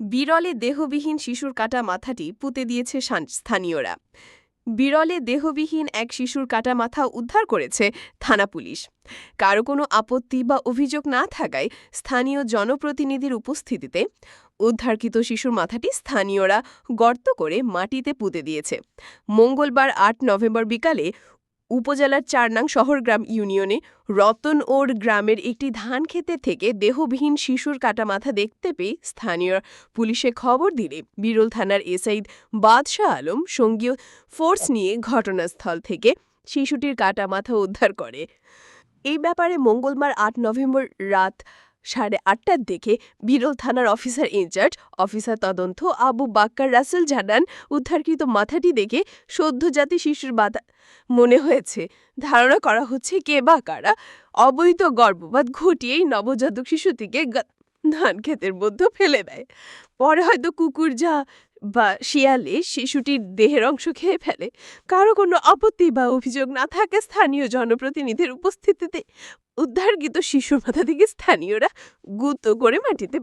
বিরলে দেহবিহীন শিশুর কাটা মাথাটি পুঁতে দিয়েছে স্থানীয়রা। বিরলে দেহবিহীন এক শিশুর কাটা মাথা উদ্ধার করেছে থানা পুলিশ। কারও কোনো আপত্তি বা অভিযোগ না থাকায় স্থানীয় জনপ্রতিনিধির উপস্থিতিতে উদ্ধারকৃত শিশুর মাথাটি স্থানীয়রা গর্ত করে মাটিতে পুঁতে দিয়েছে। মঙ্গলবার আট নভেম্বর বিকালে উপজেলার চারনাং শহরগ্রাম ইউনিয়নে রতনওর গ্রামের একটি ধান ক্ষেতের থেকে দেহবিহীন শিশুর কাটা মাথা দেখতে পেয়ে স্থানীয় পুলিশে খবর দিলে বিরল থানার এসআই বাদশাহ আলম সঙ্গীয় ফোর্স নিয়ে ঘটনাস্থল থেকে শিশুটির কাটা মাথা উদ্ধার করে। এই ব্যাপারে মঙ্গলবার আট নভেম্বর রাত সাড়ে আটটার দিকে বিরল থানার অফিসার ইনচার্জ, অফিসার তদন্ত, আবু বাক্কার রাসেল জানান, উদ্ধারকৃত মাথাটি দেখে সদ্যজাতি শিশুর মাথা মনে হয়েছে। ধারণা করা হচ্ছে কে বা কারা অবৈধ গর্ভপাত ঘটিয়েই নবজাতক শিশুটিকে ধান ক্ষেতের মধ্যে ফেলে দেয়। পরে হয়তো কুকুর যা বা শিয়ালে শিশুটির দেহের অংশ খেয়ে ফেলে। কারও কোনো আপত্তি বা অভিযোগ না থাকে স্থানীয় জনপ্রতিনিধির উপস্থিতিতে উদ্ধারকৃত শিশুর মাথা থেকে স্থানীয়রা গুঁতো করে মাটিতে